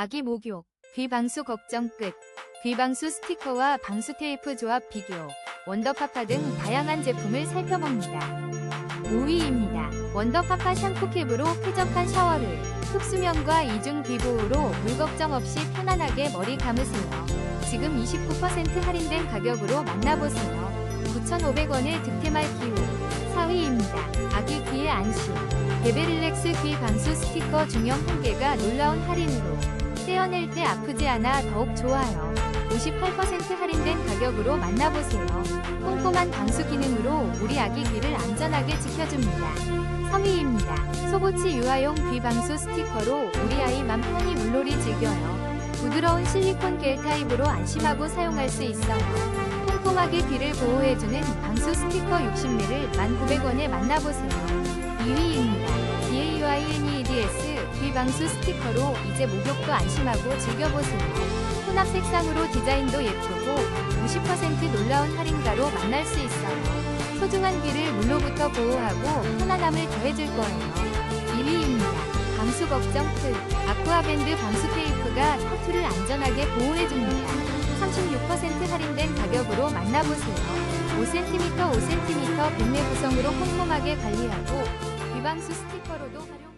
아기 목욕, 귀방수 걱정 끝. 귀방수 스티커와 방수 테이프 조합 비교, 원더파파 등 다양한 제품을 살펴봅니다. 5위입니다. 원더파파 샴푸캡으로 쾌적한 샤워를, 흡수면과 이중 비보호로 물 걱정 없이 편안하게 머리 감으세요. 지금 29% 할인된 가격으로 만나보세요. 9,500원의 득템할 기후. 4위입니다. 아기 귀의 안심. 베베릴렉스 귀 방수 스티커 중형 한 개가 놀라운 할인으로 떼어낼 때 아프지 않아 더욱 좋아요. 58% 할인된 가격으로 만나보세요. 꼼꼼한 방수 기능으로 우리 아기 귀를 안전하게 지켜줍니다. 3위입니다. 소보치 유아용 귀 방수 스티커로 우리 아이 맘 편히 물놀이 즐겨요. 부드러운 실리콘 겔 타입으로 안심하고 사용할 수 있어요. 꼼꼼하게 귀를 보호해주는 방수 스티커 60ml 1,900원에 만나보세요. 2위입니다. 귀방수 스티커로 이제 목욕도 안심하고 즐겨보세요. 혼합 색상으로 디자인도 예쁘고 50% 놀라운 할인가로 만날 수 있어요. 소중한 귀를 물로부터 보호하고 편안함을 더해줄 거예요. 1위입니다. 방수 걱정 끝. 아쿠아밴드 방수 테이프가 타투를 안전하게 보호해줍니다. 36% 할인된 가격으로 만나보세요. 5cm 5cm 백내 구성으로 꼼꼼하게 관리하고 귀방수 스티커로도 활용